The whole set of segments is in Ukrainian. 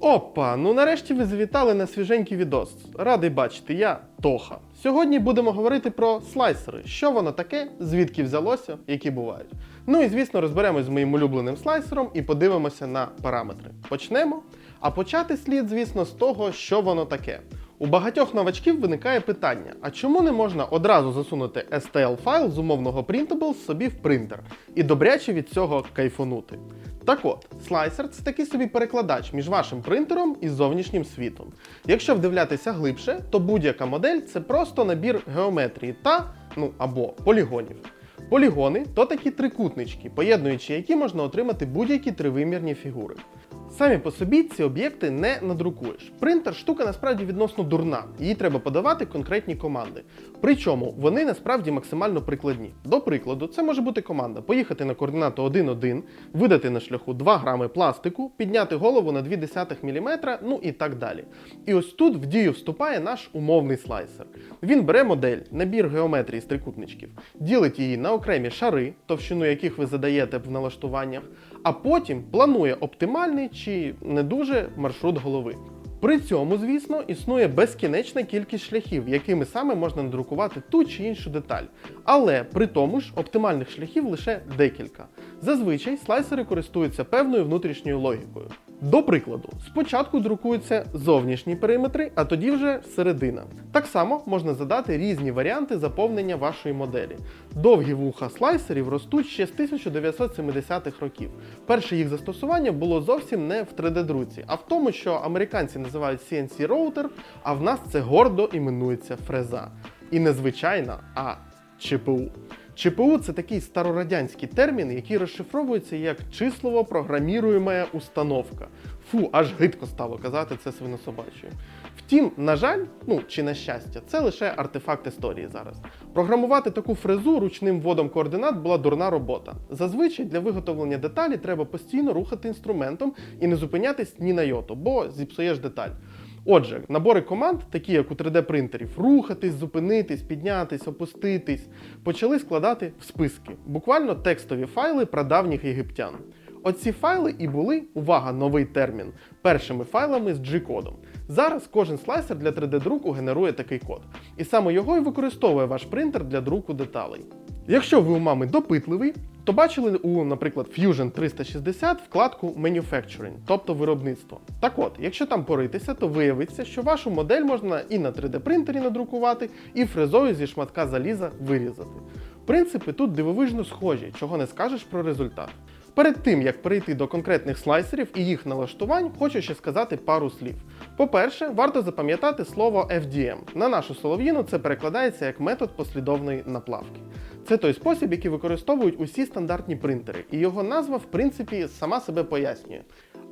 Опа, ну нарешті ви завітали на свіженький відос. Радий бачити, я Тоха. Сьогодні будемо говорити про слайсери. Що воно таке, звідки взялося, які бувають. Ну і звісно, розберемось з моїм улюбленим слайсером і подивимося на параметри. Почнемо. А почати слід, звісно, з того, що воно таке. У багатьох новачків виникає питання: а чому не можна одразу засунути STL файл з умовного printable собі в принтер і добряче від цього кайфонути? Так от, слайсер це такий собі перекладач між вашим принтером і зовнішнім світом. Якщо вдивлятися глибше, то будь-яка модель це просто набір геометрії та ну або полігонів. Полігони то такі трикутнички, поєднуючи які можна отримати будь-які тривимірні фігури. Самі по собі ці об'єкти не надрукуєш. Принтер штука насправді відносно дурна, їй треба подавати конкретні команди. Причому вони насправді максимально прикладні. До прикладу, це може бути команда поїхати на координату 1,1, видати на шляху 2 грами пластику, підняти голову на 0,2 мм, ну і так далі. І ось тут в дію вступає наш умовний слайсер. Він бере модель, набір геометрії з трикутничків, ділить її на окремі шари, товщину яких ви задаєте в налаштуваннях, а потім планує оптимальний чи не дуже маршрут голови. При цьому, звісно, існує безкінечна кількість шляхів, якими саме можна надрукувати ту чи іншу деталь. Але при тому ж оптимальних шляхів лише декілька. Зазвичай слайсери користуються певною внутрішньою логікою. До прикладу, спочатку друкуються зовнішні периметри, а тоді вже середина. Так само можна задати різні варіанти заповнення вашої моделі. Довгі вуха слайсерів ростуть ще з 1970-х років. Перше їх застосування було зовсім не в 3D-друці, а в тому, що американці називають CNC роутер, а в нас це гордо іменується фреза. І не звичайна, а ЧПУ. ЧПУ це такий старорадянський термін, який розшифровується як числово програміруєма установка. Фу, аж гидко стало казати це свинособачою. Втім, на жаль, ну чи на щастя, це лише артефакт історії зараз. Програмувати таку фрезу ручним вводом координат була дурна робота. Зазвичай для виготовлення деталі треба постійно рухати інструментом і не зупинятись ні на йоту, бо зіпсуєш деталь. Отже, набори команд, такі як у 3D-принтерів, рухатись, зупинитись, піднятись, опуститись, почали складати в списки, буквально текстові файли прадавніх єгиптян. Оці файли і були, увага, новий термін, першими файлами з G-кодом. Зараз кожен слайсер для 3D-друку генерує такий код. І саме його і використовує ваш принтер для друку деталей. Якщо ви у мами допитливий, то бачили у, наприклад, Fusion 360 вкладку Manufacturing, тобто виробництво. Так от, якщо там поритися, то виявиться, що вашу модель можна і на 3D-принтері надрукувати, і фрезою зі шматка заліза вирізати. Принципи тут дивовижно схожі, чого не скажеш про результат. Перед тим як перейти до конкретних слайсерів і їх налаштувань, хочу ще сказати пару слів. По-перше, варто запам'ятати слово FDM. На нашу солов'їну це перекладається як метод послідовної наплавки. Це той спосіб, який використовують усі стандартні принтери, і його назва, в принципі, сама себе пояснює.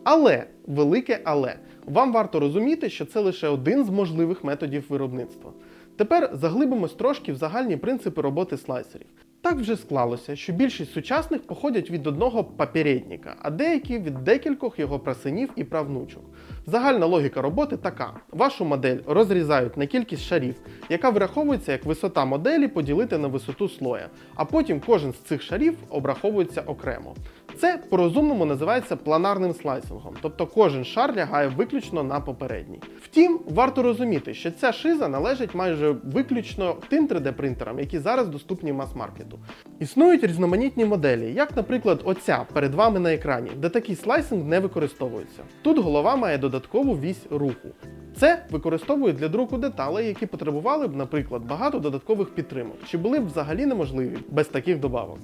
Але, велике але, вам варто розуміти, що це лише один з можливих методів виробництва. Тепер заглибимось трошки в загальні принципи роботи слайсерів. Так вже склалося, що більшість сучасних походять від одного попередника, а деякі від декількох його прасинів і правнучок. Загальна логіка роботи така: вашу модель розрізають на кількість шарів, яка враховується як висота моделі поділити на висоту слоя, а потім кожен з цих шарів обраховується окремо. Це по-розумному називається планарним слайсингом, тобто кожен шар лягає виключно на попередній. Втім, варто розуміти, що ця шиза належить майже виключно тим 3D-принтерам, які зараз доступні мас-маркету. Існують різноманітні моделі, як, наприклад, оця перед вами на екрані, де такий слайсинг не використовується. Тут голова має додаткову вісь руху. Це використовують для друку деталей, які потребували б, наприклад, багато додаткових підтримок, чи були б взагалі неможливі без таких добавок.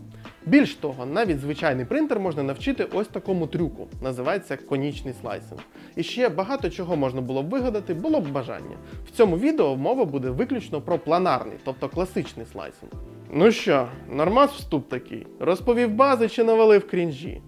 Більш того, навіть звичайний принтер можна навчити ось такому трюку, називається конічний слайсинг. І ще багато чого можна було б вигадати, було б бажання. В цьому відео мова буде виключно про планарний, тобто класичний слайсинг. Ну що, нормас вступ такий? Розповів бази чи навалив крінжі?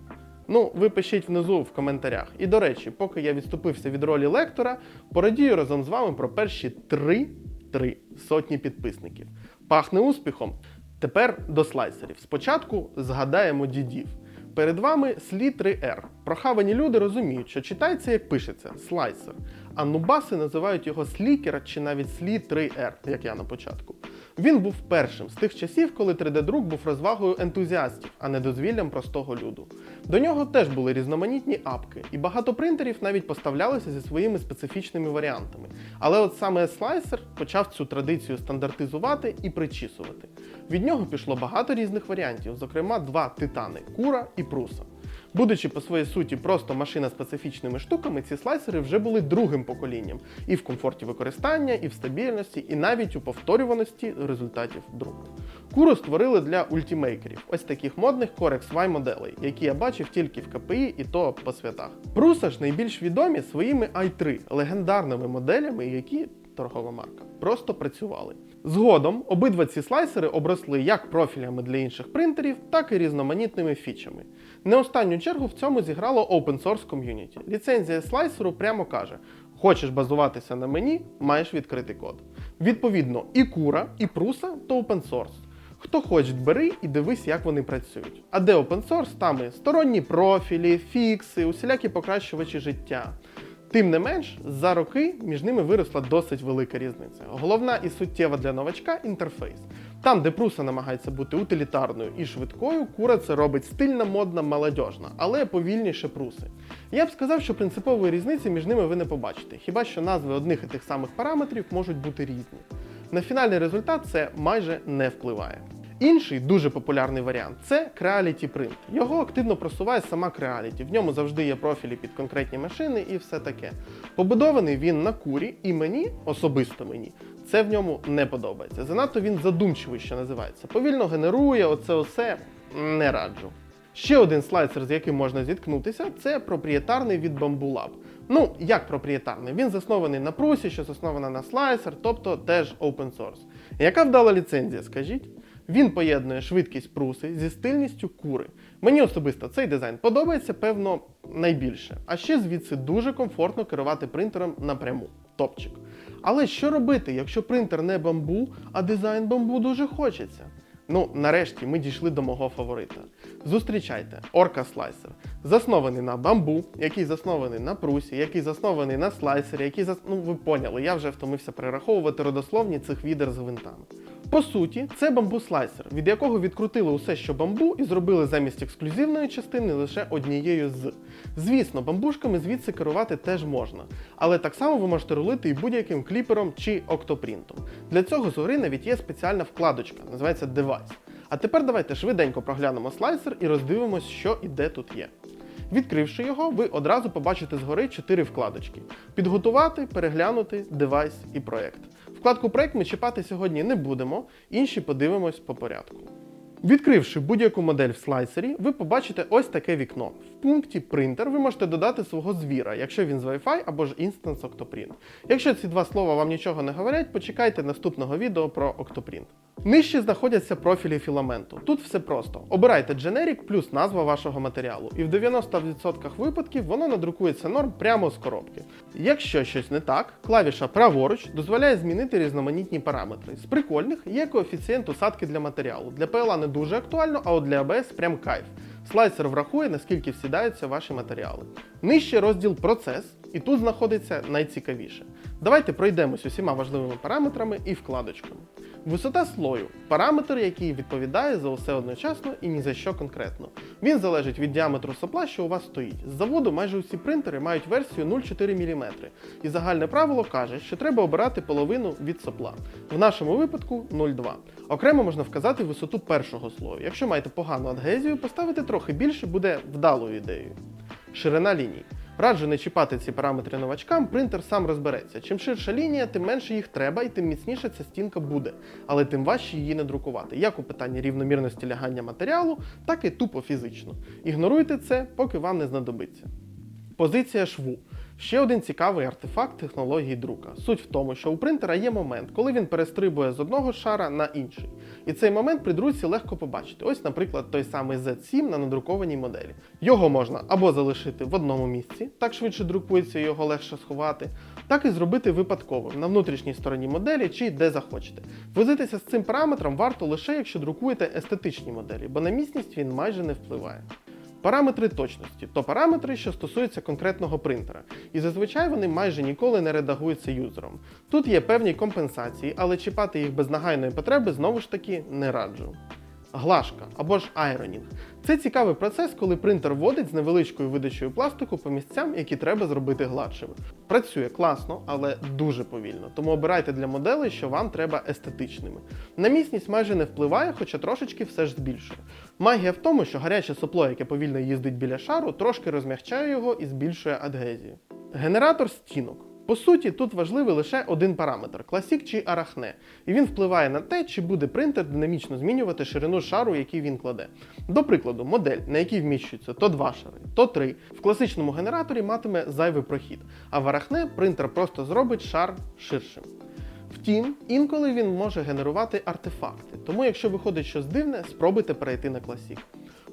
Ну, ви пишіть внизу в коментарях. І до речі, поки я відступився від ролі лектора, порадію разом з вами про перші три, три сотні підписників. Пахне успіхом. Тепер до слайсерів. Спочатку згадаємо дідів. Перед вами слі 3R. Прохавані люди розуміють, що читається як пишеться слайсер. А нубаси називають його слікер чи навіть слі 3R, як я на початку. Він був першим з тих часів, коли 3D-друк був розвагою ентузіастів, а не дозвіллям простого люду. До нього теж були різноманітні апки, і багато принтерів навіть поставлялися зі своїми специфічними варіантами. Але от саме слайсер почав цю традицію стандартизувати і причісувати. Від нього пішло багато різних варіантів, зокрема два титани Кура і Пруса. Будучи по своїй суті просто машина специфічними штуками, ці слайсери вже були другим поколінням і в комфорті використання, і в стабільності, і навіть у повторюваності результатів друку. Куру створили для ультімейкерів, ось таких модних Core XY моделей, які я бачив тільки в КПІ і то по святах. Пруса ж найбільш відомі своїми i3 легендарними моделями, які торгова марка, просто працювали. Згодом обидва ці слайсери обросли як профілями для інших принтерів, так і різноманітними фічами. Не останню чергу в цьому зіграло open source ком'юніті. Ліцензія слайсеру прямо каже: хочеш базуватися на мені, маєш відкритий код. Відповідно, і кура, і пруса то open source. Хто хоче, бери і дивись, як вони працюють. А де open source, там і сторонні профілі, фікси, усілякі покращувачі життя. Тим не менш, за роки між ними виросла досить велика різниця. Головна і суттєва для новачка інтерфейс. Там, де пруса намагається бути утилітарною і швидкою, кура це робить стильна, модна, молодіжна, але повільніше пруси. Я б сказав, що принципової різниці між ними ви не побачите, хіба що назви одних і тих самих параметрів можуть бути різні. На фінальний результат це майже не впливає. Інший дуже популярний варіант це Creality Print. Його активно просуває сама Creality. В ньому завжди є профілі під конкретні машини і все таке. Побудований він на курі, і мені, особисто мені, це в ньому не подобається. Занадто він задумчивий, що називається. Повільно генерує, оце усе не раджу. Ще один слайсер, з яким можна зіткнутися, це проприєтарний від Bamboo Lab. Ну, як проприєтарний? Він заснований на прусі, що заснована на слайсер, тобто теж open source. Яка вдала ліцензія, скажіть? Він поєднує швидкість пруси зі стильністю кури. Мені особисто цей дизайн подобається, певно, найбільше. А ще звідси дуже комфортно керувати принтером напряму. Топчик. Але що робити, якщо принтер не бамбу, а дизайн бамбу дуже хочеться? Ну, нарешті ми дійшли до мого фаворита. Зустрічайте, Orca Slicer. Заснований на бамбу, який заснований на прусі, який заснований на слайсері, який зас... Ну, ви поняли, я вже втомився перераховувати родословні цих відер з гвинтами. По суті, це бамбу слайсер, від якого відкрутили усе, що бамбу, і зробили замість ексклюзивної частини лише однією з. Звісно, бамбушками звідси керувати теж можна, але так само ви можете рулити і будь-яким кліпером чи октопринтом. Для цього згори навіть є спеціальна вкладочка, називається Device. А тепер давайте швиденько проглянемо слайсер і роздивимось, що і де тут є. Відкривши його, ви одразу побачите згори 4 вкладочки: підготувати, переглянути, девайс і проект. Вкладку проект ми чіпати сьогодні не будемо, інші подивимось по порядку. Відкривши будь-яку модель в слайсері, ви побачите ось таке вікно. В пункті Принтер ви можете додати свого звіра, якщо він з Wi-Fi або ж Instance Octoprint. Якщо ці два слова вам нічого не говорять, почекайте наступного відео про Octoprint. Нижче знаходяться профілі філаменту. Тут все просто. Обирайте Generic плюс назва вашого матеріалу, і в 90% випадків воно надрукується норм прямо з коробки. Якщо щось не так, клавіша праворуч дозволяє змінити різноманітні параметри. З прикольних є коефіцієнт усадки для матеріалу. Для PLA не дуже актуально, а от для ABS прям кайф. Слайсер врахує, наскільки всідаються ваші матеріали. Нижче розділ процес, і тут знаходиться найцікавіше. Давайте пройдемось усіма важливими параметрами і вкладочками. Висота слою параметр, який відповідає за усе одночасно і ні за що конкретно. Він залежить від діаметру сопла, що у вас стоїть. З заводу майже усі принтери мають версію 0,4 мм. І загальне правило каже, що треба обирати половину від сопла. В нашому випадку 0,2. Окремо можна вказати висоту першого слою. Якщо маєте погану адгезію, поставити трохи більше буде вдалою ідеєю. Ширина ліній. Раджу не чіпати ці параметри новачкам, принтер сам розбереться. Чим ширша лінія, тим менше їх треба і тим міцніше ця стінка буде, але тим важче її не друкувати, як у питанні рівномірності лягання матеріалу, так і тупо фізично. Ігноруйте це, поки вам не знадобиться. Позиція шву. Ще один цікавий артефакт технології друка. Суть в тому, що у принтера є момент, коли він перестрибує з одного шара на інший. І цей момент при друці легко побачити. Ось, наприклад, той самий Z7 на надрукованій моделі. Його можна або залишити в одному місці, так швидше друкується, його легше сховати, так і зробити випадковим на внутрішній стороні моделі чи де захочете. Возитися з цим параметром варто лише якщо друкуєте естетичні моделі, бо на міцність він майже не впливає. Параметри точності то параметри, що стосуються конкретного принтера, і зазвичай вони майже ніколи не редагуються юзером. Тут є певні компенсації, але чіпати їх без нагайної потреби знову ж таки не раджу. Глажка або ж айронінг це цікавий процес, коли принтер вводить з невеличкою видачею пластику по місцям, які треба зробити гладшими. Працює класно, але дуже повільно, тому обирайте для моделей, що вам треба естетичними. На міцність майже не впливає, хоча трошечки все ж збільшує. Магія в тому, що гаряче сопло, яке повільно їздить біля шару, трошки розмягчає його і збільшує адгезію. Генератор стінок. По суті, тут важливий лише один параметр класік чи арахне, і він впливає на те, чи буде принтер динамічно змінювати ширину шару, який він кладе. До прикладу, модель, на якій вміщується то два шари, то три, в класичному генераторі матиме зайвий прохід, а в арахне принтер просто зробить шар ширшим. Втім, інколи він може генерувати артефакти, тому якщо виходить щось дивне, спробуйте перейти на класік.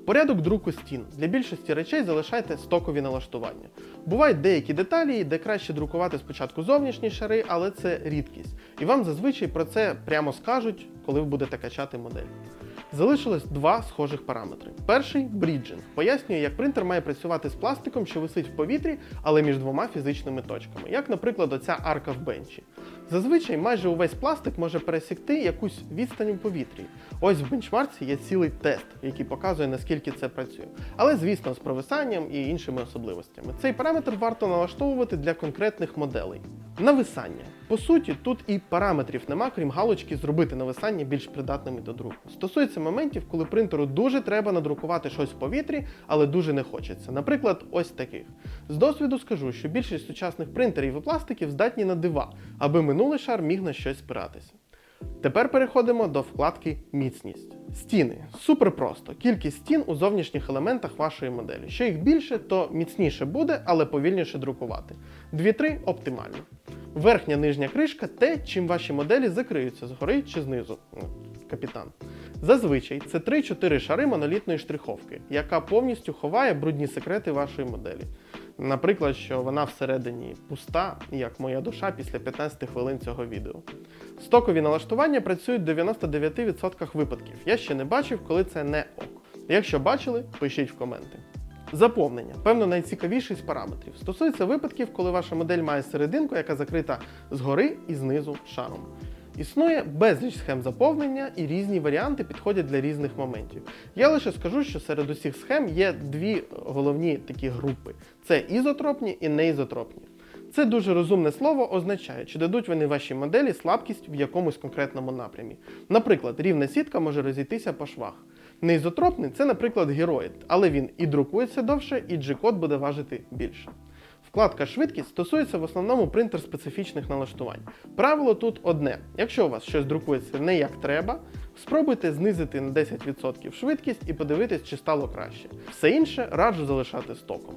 Порядок друку стін. Для більшості речей залишайте стокові налаштування. Бувають деякі деталі, де краще друкувати спочатку зовнішні шари, але це рідкість. І вам зазвичай про це прямо скажуть, коли ви будете качати модель. Залишилось два схожих параметри. Перший бріджинг. Пояснює, як принтер має працювати з пластиком, що висить в повітрі, але між двома фізичними точками, як, наприклад, оця арка в бенчі. Зазвичай майже увесь пластик може пересікти якусь відстань у повітрі. Ось в бенчмарці є цілий тест, який показує, наскільки це працює. Але, звісно, з провисанням і іншими особливостями. Цей параметр варто налаштовувати для конкретних моделей. Нависання. По суті, тут і параметрів нема, крім галочки зробити нависання більш придатними до друку. Стосується моментів, коли принтеру дуже треба надрукувати щось в повітрі, але дуже не хочеться. Наприклад, ось таких. З досвіду скажу, що більшість сучасних принтерів і пластиків здатні на дива, аби минулий шар міг на щось спиратися. Тепер переходимо до вкладки Міцність. Стіни. Супер просто. Кількість стін у зовнішніх елементах вашої моделі. Що їх більше, то міцніше буде, але повільніше друкувати. 2-3 оптимально. Верхня нижня кришка те, чим ваші моделі закриються згори чи знизу. Капітан. Зазвичай це 3-4 шари монолітної штриховки, яка повністю ховає брудні секрети вашої моделі. Наприклад, що вона всередині пуста, як моя душа після 15 хвилин цього відео. Стокові налаштування працюють в 99% випадків. Я ще не бачив, коли це не ок. Якщо бачили, пишіть в коменти. Заповнення, певно, найцікавіший з параметрів. Стосується випадків, коли ваша модель має серединку, яка закрита згори і знизу шаром. Існує безліч схем заповнення і різні варіанти підходять для різних моментів. Я лише скажу, що серед усіх схем є дві головні такі групи: це ізотропні і неізотропні. Це дуже розумне слово означає, чи дадуть вони вашій моделі слабкість в якомусь конкретному напрямі. Наприклад, рівна сітка може розійтися по швах. Неізотропний це, наприклад, героїд, але він і друкується довше, і G-код буде важити більше. Вкладка швидкість стосується в основному принтер специфічних налаштувань. Правило тут одне: якщо у вас щось друкується не як треба, спробуйте знизити на 10% швидкість і подивитись, чи стало краще. Все інше раджу залишати стоком.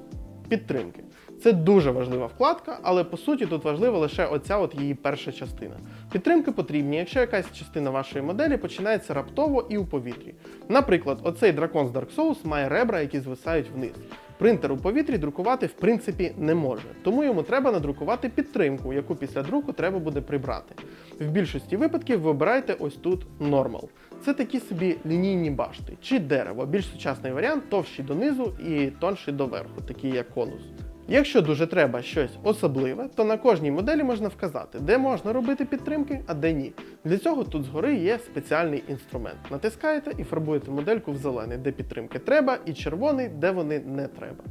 Підтримки. Це дуже важлива вкладка, але по суті тут важлива лише оця от її перша частина. Підтримки потрібні, якщо якась частина вашої моделі починається раптово і у повітрі. Наприклад, оцей дракон з Dark Souls має ребра, які звисають вниз. Принтер у повітрі друкувати в принципі не може, тому йому треба надрукувати підтримку, яку після друку треба буде прибрати. В більшості випадків вибирайте ось тут Normal. Це такі собі лінійні башти чи дерево, більш сучасний варіант, товщий донизу і тонший доверху, такий як конус. Якщо дуже треба щось особливе, то на кожній моделі можна вказати, де можна робити підтримки, а де ні. Для цього тут згори є спеціальний інструмент. Натискаєте і фарбуєте модельку в зелений, де підтримки треба, і червоний, де вони не треба.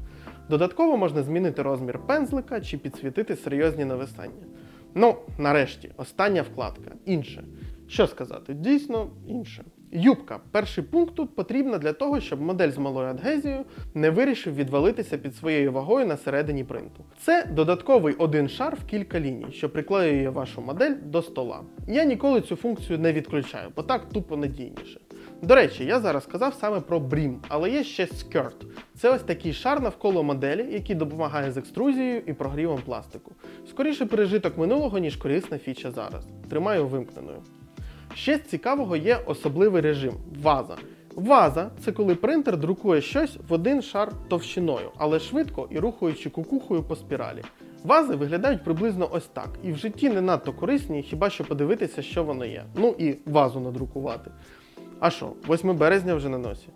Додатково можна змінити розмір пензлика чи підсвітити серйозні нависання. Ну, нарешті, остання вкладка інше. Що сказати? Дійсно інше. Юбка. Перший пункт тут потрібна для того, щоб модель з малою адгезією не вирішив відвалитися під своєю вагою на середині принту. Це додатковий один шар в кілька ліній, що приклеює вашу модель до стола. Я ніколи цю функцію не відключаю, бо так тупо надійніше. До речі, я зараз сказав саме про брім, але є ще скерт. Це ось такий шар навколо моделі, який допомагає з екструзією і прогрівом пластику. Скоріше пережиток минулого, ніж корисна фіча зараз. Тримаю вимкненою. Ще з цікавого є особливий режим ваза. Ваза це коли принтер друкує щось в один шар товщиною, але швидко і рухаючи кукухою по спіралі. Вази виглядають приблизно ось так, і в житті не надто корисні, хіба що подивитися, що воно є. Ну і вазу надрукувати. А що, 8 березня вже на носі.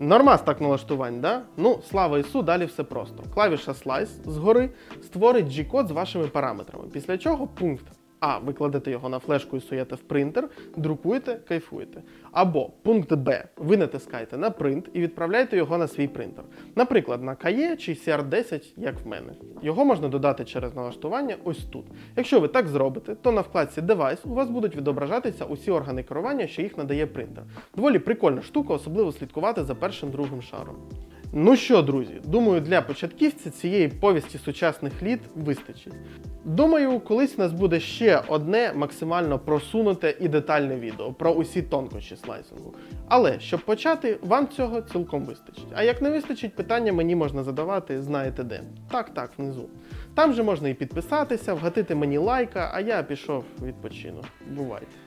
Нормас так налаштувань, да? Ну, слава Ісу, далі все просто. Клавіша Slice згори створить G-код з вашими параметрами, після чого пункт А. Ви кладете його на флешку і суєте в принтер, друкуєте, кайфуєте. Або пункт Б. Ви натискаєте на принт і відправляєте його на свій принтер. Наприклад, на KE чи CR10, як в мене. Його можна додати через налаштування ось тут. Якщо ви так зробите, то на вкладці Device у вас будуть відображатися усі органи керування, що їх надає принтер. Доволі прикольна штука, особливо слідкувати за першим другим шаром. Ну що, друзі, думаю, для початківця цієї повісті сучасних літ вистачить. Думаю, колись у нас буде ще одне максимально просунуте і детальне відео про усі тонкощі слайсингу. Але щоб почати, вам цього цілком вистачить. А як не вистачить, питання мені можна задавати, знаєте де. Так, так, внизу. Там же можна і підписатися, вгатити мені лайка, а я пішов відпочину. Бувайте.